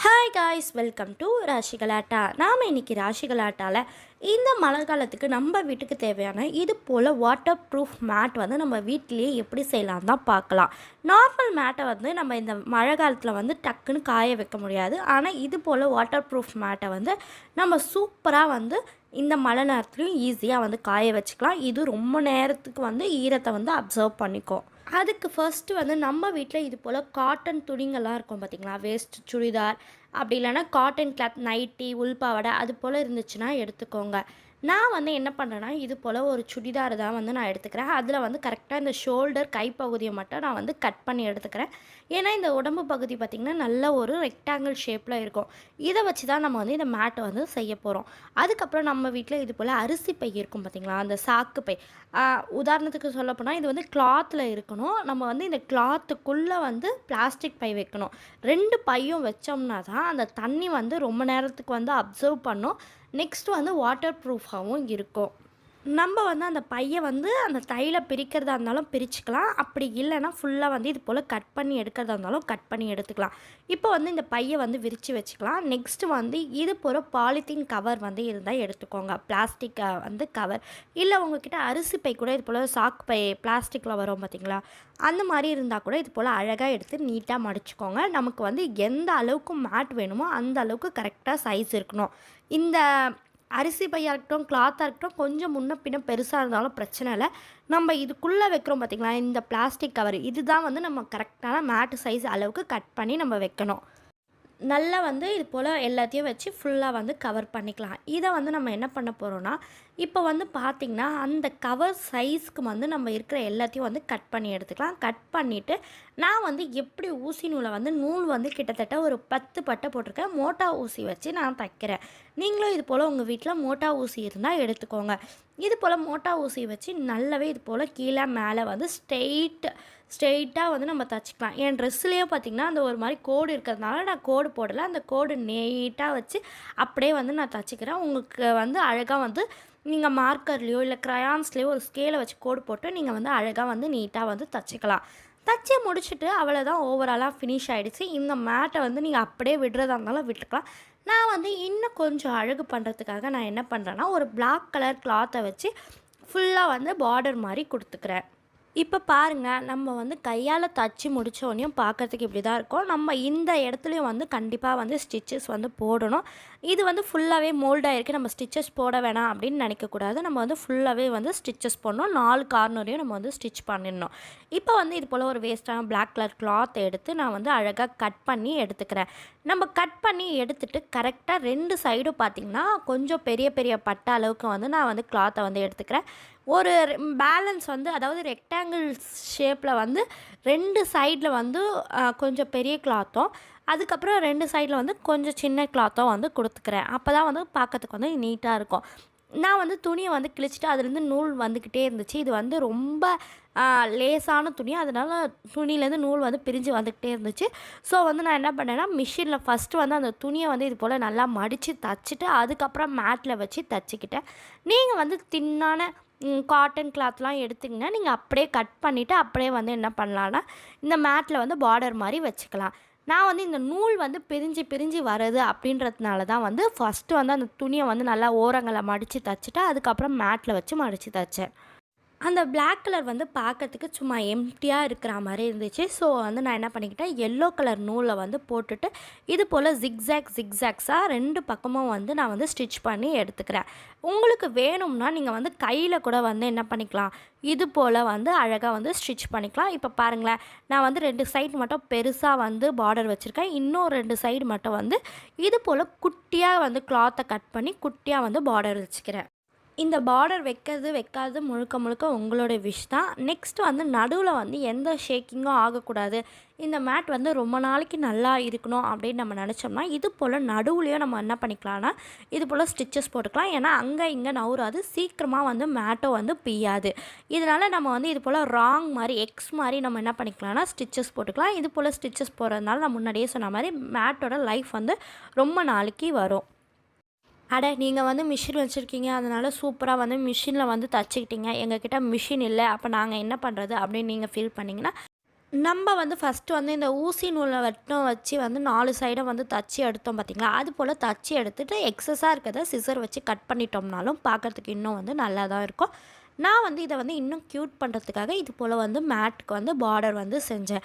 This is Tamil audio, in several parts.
Hi! Hi guys welcome to Rasigalatta நாம் இன்னைக்கு ராசிகலாட்டாவில் இந்த மழை காலத்துக்கு நம்ம வீட்டுக்கு தேவையான இது போல் வாட்டர் ப்ரூஃப் மேட் வந்து நம்ம வீட்டிலேயே எப்படி செய்யலாம் தான் பார்க்கலாம். நார்மல் மேட்டை வந்து நம்ம இந்த மழை காலத்தில் வந்து டக்குன்னு காய வைக்க முடியாது. ஆனால் இது போல் வாட்டர் ப்ரூஃப் மேட்டை வந்து நம்ம சூப்பராக வந்து இந்த மழை நேரத்துலையும் ஈஸியாக வந்து காய வச்சுக்கலாம். இது ரொம்ப நேரத்துக்கு வந்து ஈரத்தை வந்து அப்சர்வ் பண்ணிக்கும். அதுக்கு ஃபர்ஸ்ட்டு வந்து நம்ம வீட்டில் இது போல் காட்டன் துணிங்கள்லாம் இருக்கும் பார்த்திங்களா வேஸ்ட் சுடிதார் அப்படி இல்லைன்னா காட்டன் கிளாத் நைட்டி உள்பாவடை அது போல் இருந்துச்சுன்னா எடுத்துக்கோங்க. நான் வந்து என்ன பண்ணுறேன்னா இது போல் ஒரு சுடிதார் தான் வந்து நான் எடுத்துக்கிறேன். அதில் வந்து கரெக்டாக இந்த ஷோல்டர் கைப்பகுதியை மட்டும் நான் வந்து கட் பண்ணி எடுத்துக்கிறேன். ஏன்னா இந்த உடம்பு பகுதி பார்த்திங்கன்னா நல்ல ஒரு ரெக்டாங்கிள் ஷேப்பில் இருக்கும். இதை வச்சு தான் நம்ம வந்து இந்த மேட்டை வந்து செய்ய போகிறோம் அதுக்கப்புறம் நம்ம வீட்டில் இது போல் அரிசி பை இருக்கும் பார்த்திங்களா? அந்த சாக்கு பை. உதாரணத்துக்கு சொல்ல போனால் இது வந்து கிளாத்தில் இருக்கணும். நம்ம வந்து இந்த கிளாத்துக்குள்ளே வந்து பிளாஸ்டிக் பை வைக்கணும். ரெண்டு பையும் வச்சோம்னா தான் அந்த தண்ணி வந்து ரொம்ப நேரத்துக்கு வந்து அப்சர்வ் பண்ணும். நெக்ஸ்ட் வந்து வாட்டர் ப்ரூஃபாகவும் இருக்கும். நம்ம வந்து அந்த பையை வந்து அந்த தையில பிரிக்கிறதா இருந்தாலும் பிரிச்சுக்கலாம். அப்படி இல்லைன்னா ஃபுல்லாக வந்து இது போல் கட் பண்ணி எடுக்கிறதா இருந்தாலும் கட் பண்ணி எடுத்துக்கலாம். இப்போ வந்து இந்த பையை வந்து விரித்து வச்சுக்கலாம். நெக்ஸ்ட்டு வந்து இது போல் பாலித்தீன் கவர் வந்து இருந்தால் எடுத்துக்கோங்க. பிளாஸ்டிக் வந்து கவர் இல்லை உங்ககிட்ட அரிசி பை கூட இது போல் சாக்கு பை பிளாஸ்டிக்கில் வரும் பார்த்தீங்களா அந்த மாதிரி இருந்தால் கூட இது போல் அழகாக எடுத்து நீட்டாக மடிச்சுக்கோங்க. நமக்கு வந்து எந்த அளவுக்கு மேட் வேணுமோ அந்த அளவுக்கு கரெக்டாக சைஸ் இருக்கணும். இந்த அரிசி பையாக இருக்கட்டும் கிளாத்தாக இருக்கட்டும் கொஞ்சம் முன்ன பின்ன பெருசாக இருந்தாலும் பிரச்சனை இல்லை. நம்ம இதுக்குள்ளே வைக்கிறோம் பார்த்திங்களா இந்த பிளாஸ்டிக் கவர் இதுதான் வந்து நம்ம கரெக்டான மேட்டு சைஸ் அளவுக்கு கட் பண்ணி நம்ம வைக்கணும். நல்லா வந்து இது போல் எல்லாத்தையும் வச்சு ஃபுல்லாக வந்து கவர் பண்ணிக்கலாம். இதை வந்து நம்ம என்ன பண்ண போகிறோன்னா இப்போ வந்து பார்த்திங்கன்னா அந்த கவர் சைஸ்க்கு வந்து நம்ம இருக்கிற எல்லாத்தையும் வந்து கட் பண்ணி எடுத்துக்கலாம். கட் பண்ணிவிட்டு நான் வந்து எப்படி ஊசி நூலை வந்து நூல் வந்து கிட்டத்தட்ட ஒரு பத்து பட்டை போட்டிருக்கேன். மோட்டா ஊசி வச்சு நான் தைக்கிறேன். நீங்களும் இது போல் உங்கள் வீட்டில் மோட்டா ஊசி இருந்தால் எடுத்துக்கோங்க. இது போல் மோட்டா ஊசி வச்சு நல்லாவே இது போல் கீழே மேலே வந்து ஸ்ட்ரெயிட் ஸ்ட்ரெயிட்டாக வந்து நம்ம தச்சுக்கலாம். என் ட்ரெஸ்ஸுலேயே பார்த்திங்கன்னா அந்த ஒரு மாதிரி கோடு இருக்கிறதுனால நான் கோடு போடலை. அந்த கோடு நீட்டாக வச்சு அப்படியே வந்து நான் தச்சுக்கிறேன். உங்களுக்கு வந்து அழகாக வந்து நீங்கள் மார்க்கர்லேயோ இல்லை க்ரையான்ஸ்லேயோ ஒரு ஸ்கேலை வச்சு கோடு போட்டு நீங்கள் வந்து அழகாக வந்து நீட்டாக வந்து தச்சுக்கலாம். தச்சு முடிச்சுட்டு அவ்வளோதான் ஓவராலாக ஃபினிஷ் ஆகிடுச்சு இந்த மேட்டை வந்து நீங்கள் அப்படியே விடுறதா இருந்தாலும் விட்டுக்கலாம். நான் வந்து இன்னும் கொஞ்சம் அழகு பண்ணுறதுக்காக நான் என்ன பண்ணுறேன்னா ஒரு பிளாக் கலர் கிளாத்தை வச்சு ஃபுல்லாக வந்து பார்டர் மாதிரி கொடுத்துக்கிறேன். இப்போ பாருங்கள் நம்ம வந்து கையால் தச்சு முடித்தோடனையும் பார்க்குறதுக்கு இப்படி தான் இருக்கும். நம்ம இந்த இடத்துலையும் வந்து கண்டிப்பாக வந்து ஸ்டிச்சஸ் வந்து போடணும். இது வந்து ஃபுல்லாகவே மோல்டாக இருக்குது நம்ம ஸ்டிச்சஸ் போட வேணாம் அப்படின்னு நினைக்கக்கூடாது. நம்ம வந்து ஃபுல்லாகவே வந்து ஸ்டிச்சஸ் பண்ணணும் நாலு கார்னரையும் நம்ம வந்து ஸ்டிச் பண்ணிடணும். இப்போ வந்து இது போல் ஒரு வேஸ்ட்டான பிளாக் கலர் கிளாத் எடுத்து நான் வந்து அழகாக கட் பண்ணி எடுத்துக்கிறேன். நம்ம கட் பண்ணி எடுத்துகிட்டு கரெக்டாக ரெண்டு சைடும் பார்த்திங்கன்னா கொஞ்சம் பெரிய பெரிய பட்ட அளவுக்கு வந்து நான் வந்து கிளாத்தை வந்து எடுத்துக்கிறேன். ஒரு பேலன்ஸ் வந்து அதாவது ரெக்டாங்கிள் ஷேப்பில் வந்து ரெண்டு சைடில் வந்து கொஞ்சம் பெரிய கிளாத்தும் அதுக்கப்புறம் ரெண்டு சைடில் வந்து கொஞ்சம் சின்ன கிளாத்தும் வந்து கொடுத்துக்கிறேன். அப்போ தான் வந்து பார்க்கறதுக்கு வந்து நீட்டாக இருக்கும். நான் வந்து துணியை வந்து கிழிச்சிட்டு அதுலேருந்து நூல் வந்துக்கிட்டே இருந்துச்சு. இது வந்து ரொம்ப லேசான துணி. அதனால் துணியிலேருந்து நூல் வந்து பிரிஞ்சு வந்துக்கிட்டே இருந்துச்சு. ஸோ வந்து நான் என்ன பண்ணேன்னா மிஷினில் ஃபஸ்ட்டு வந்து அந்த துணியை வந்து இது போல் நல்லா மடித்து தச்சுட்டு அதுக்கப்புறம் மேட்டில் வச்சு தச்சுக்கிட்டேன். நீங்கள் வந்து தின்னான காட்டன் கிளாத்லாம் எடுத்திங்கன்னா நீங்கள் அப்படியே கட் பண்ணிவிட்டு அப்படியே வந்து என்ன பண்ணலான்னா இந்த மேட்டில் வந்து பார்டர் மாதிரி வச்சுக்கலாம். நான் வந்து இந்த நூல் வந்து பிரிஞ்சு பிரிஞ்சு வருது அப்படின்றதுனால தான் வந்து ஃபஸ்ட்டு வந்து அந்த துணியை வந்து நல்லா ஓரங்களை மடித்து தச்சுட்டு அதுக்கப்புறம் மேட்டில் வச்சு மடித்து தைச்சேன். அந்த பிளாக் கலர் வந்து பார்க்கறதுக்கு சும்மா எம்டியாக இருக்கிற மாதிரி இருந்துச்சு. ஸோ வந்து நான் என்ன பண்ணிக்கிட்டேன் எல்லோ கலர் நூலை வந்து போட்டுட்டு இது போல் ஜிக்ஸாக் ஜிக்ஸாக்ஸாக ரெண்டு பக்கமும் வந்து நான் வந்து ஸ்டிச் பண்ணி எடுத்துக்கிறேன். உங்களுக்கு வேணும்னா நீங்கள் வந்து கையில் கூட வந்து என்ன பண்ணிக்கலாம் இது போல் வந்து அழகாக வந்து ஸ்டிச் பண்ணிக்கலாம். இப்போ பாருங்களேன் நான் வந்து ரெண்டு சைடு மட்டும் பெருசாக வந்து பார்டர் வச்சுருக்கேன். இன்னும் ரெண்டு சைடு மட்டும் வந்து இது போல் குட்டியாக வந்து கிளாத்தை கட் பண்ணி குட்டியாக வந்து பார்டர் வச்சுக்கிறேன். இந்த பார்டர் வைக்கிறது வைக்காதது முழுக்க முழுக்க உங்களோட விஷ் தான். நெக்ஸ்ட் வந்து நடுவில் வந்து எந்த ஷேக்கிங்கும் ஆகக்கூடாது. இந்த மேட் வந்து ரொம்ப நாளைக்கு நல்லா இருக்கணும் அப்படின்னு நம்ம நினச்சோம்னா இது போல் நடுவுலையும் நம்ம என்ன பண்ணிக்கலாம்னா இது போல் ஸ்டிச்சஸ் போட்டுக்கலாம். ஏன்னா அங்கே இங்கே நவுறாது. சீக்கிரமாக வந்து மேட்டோ வந்து பிய்யாது. இதனால் நம்ம வந்து இது போல் ராங் மாதிரி எக்ஸ் மாதிரி நம்ம என்ன பண்ணிக்கலாம்னா ஸ்டிச்சஸ் போட்டுக்கலாம். இது போல் ஸ்டிச்சஸ் போடுறதுனால நான் முன்னாடியே சொன்ன மாதிரி மேட்டோட லைஃப் வந்து ரொம்ப நாளைக்கு வரும். அட நீங்கள் வந்து மிஷின் வச்சுருக்கீங்க. அதனால் சூப்பராக வந்து மிஷினில் வந்து தச்சுக்கிட்டீங்க. எங்ககிட்ட மிஷின் இல்லை. அப்போ நாங்கள் என்ன பண்ணுறது அப்படின்னு நீங்கள் ஃபீல் பண்ணிங்கன்னா நம்ம வந்து ஃபஸ்ட்டு வந்து இந்த ஊசி நூலை வட்டம் வச்சு வந்து நாலு சைடும் வந்து தச்சு எடுத்தோம் பார்த்திங்களா அது போல் தச்சு எடுத்துகிட்டு எக்ஸஸாக இருக்கிறத சிசர் வச்சு கட் பண்ணிட்டோம்னாலும் பார்க்குறதுக்கு இன்னும் வந்து நல்லா தான் இருக்கும். நான் வந்து இதை வந்து இன்னும் க்யூட் பண்ணுறதுக்காக இது போல் வந்து மேட்டுக்கு வந்து பார்டர் வந்து செஞ்சேன்.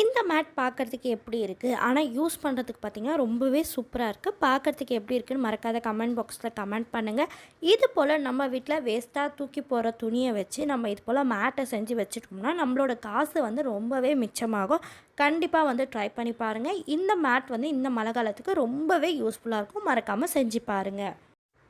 இந்த மேட் பார்க்குறதுக்கு எப்படி இருக்குது ஆனால் யூஸ் பண்ணுறதுக்கு பார்த்தீங்கன்னா ரொம்பவே சூப்பராக இருக்குது பார்க்குறதுக்கு எப்படி இருக்குன்னு மறக்காத கமெண்ட் பாக்ஸில் கமெண்ட் பண்ணுங்கள் இது போல் நம்ம வீட்டில் வேஸ்ட்டாக தூக்கி போகிற துணியை வச்சு நம்ம இது போல் மேட்டை செஞ்சு வச்சுட்டோம்னா நம்மளோட காசு வந்து ரொம்பவே மிச்சமாகும். கண்டிப்பாக வந்து ட்ரை பண்ணி பாருங்கள் இந்த மேட் வந்து இந்த மழை காலத்துக்கு ரொம்பவே யூஸ்ஃபுல்லாக இருக்கும். மறக்காமல் செஞ்சு பாருங்கள்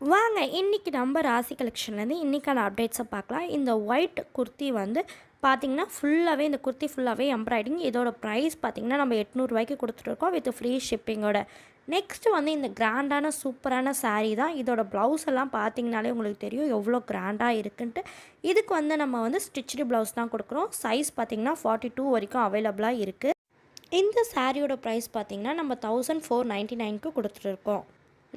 வாங்க இன்றைக்கி நம்ம ராசி கலெக்ஷன்லேருந்து இன்றைக்கான அப்டேட்ஸை பார்க்கலாம். இந்த ஒயிட் குர்த்தி வந்து பார்த்தீங்கன்னா ஃபுல்லாகவே இந்த குர்த்தி ஃபுல்லாகவே எம்ப்ராய்டிங் இதோட ப்ரைஸ் பார்த்திங்கன்னா நம்ம எட்நூறுவாய்க்கு கொடுத்துட்ருக்கோம் வித் ஃப்ரீ ஷிப்பிங்கோட நெக்ஸ்ட் வந்து இந்த கிராண்டான சூப்பரான சாரீ தான். இதோட ப்ளவுஸ் எல்லாம் பார்த்தீங்கனாலே உங்களுக்கு தெரியும் எவ்வளோ கிராண்டாக இருக்குன்ட்டு. இதுக்கு வந்து நம்ம வந்து ஸ்டிச்டு ப்ளவுஸ் தான் கொடுக்குறோம். சைஸ் பார்த்திங்கன்னா ஃபார்ட்டி டூ வரைக்கும் அவைலபிளாக இருக்குது இந்த சாரியோட ப்ரைஸ் பார்த்திங்கன்னா நம்ம தௌசண்ட் ஃபோர் நைன்ட்டி நைனுக்கு கொடுத்துட்ருக்கோம்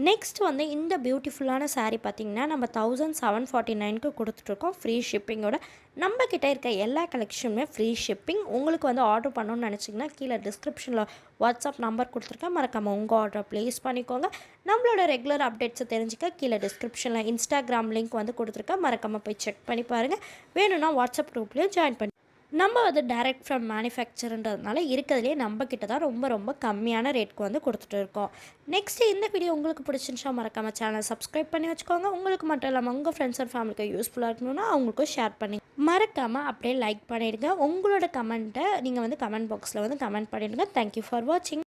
நெக்ஸ்ட் வந்து இந்த பியூட்டிஃபுல்லான சாரீ பார்த்திங்கன்னா நம்ம தௌசண்ட் செவன் ஃபார்ட்டி நைனுக்கு கொடுத்துட்ருக்கோம். ஃப்ரீ ஷிப்பிங்கோட நம்ம கிட்டே இருக்க எல்லா கலெக்ஷனுமே ஃப்ரீ ஷிப்பிங் உங்களுக்கு வந்து ஆர்டர் பண்ணணும்னு நினச்சிங்கன்னா கீழே டிஸ்கிரிப்ஷனில் வாட்ஸ்அப் நம்பர் கொடுத்துருக்கேன். மறக்காமல் உங்கள் ஆர்டரை ப்ளேஸ் பண்ணிக்கோங்க. நம்மளோட ரெகுலர் அப்டேட்ஸை தெரிஞ்சுக்க கீழே டிஸ்கிரிப்ஷனில் இன்ஸ்டாகிராம் லிங்க் வந்து கொடுத்துருக்கேன். மறக்காமல் போய் செக் பண்ணி பாருங்கள் வேணும்னா வாட்ஸ்அப் குரூப்லேயும் ஜாயின் பண்ணி நம்ம வந்து டைரக்ட் ஃப்ரம் மேனுஃபேக்சருன்றதுனால இருக்கிறதுலே நம்ம கிட்ட தான் ரொம்ப ரொம்ப கம்மியான ரேட்க்கு வந்து கொடுத்துட்டு இருக்கோம். நெக்ஸ்ட்டு இந்த வீடியோ உங்களுக்கு பிடிச்சிருந்துச்சா மறக்காமல் சேனல் சப்ஸ்கிரைப் பண்ணி வச்சுக்கோங்க. உங்களுக்கு மட்டும் இல்லாமல் உங்கள் ஃப்ரெண்ட்ஸ் அண்ட் ஃபேமிலிக்கு யூஸ்ஃபுல்லாக இருக்கணும்னா அவங்களுக்கும் ஷேர் பண்ணி மறக்காமல் அப்படியே லைக் பண்ணிவிடுங்க உங்களோட கமெண்ட்டை நீங்கள் வந்து கமெண்ட் பாக்ஸில் வந்து கமெண்ட் பண்ணிடுங்க. தேங்க்யூ ஃபார் வாட்சிங்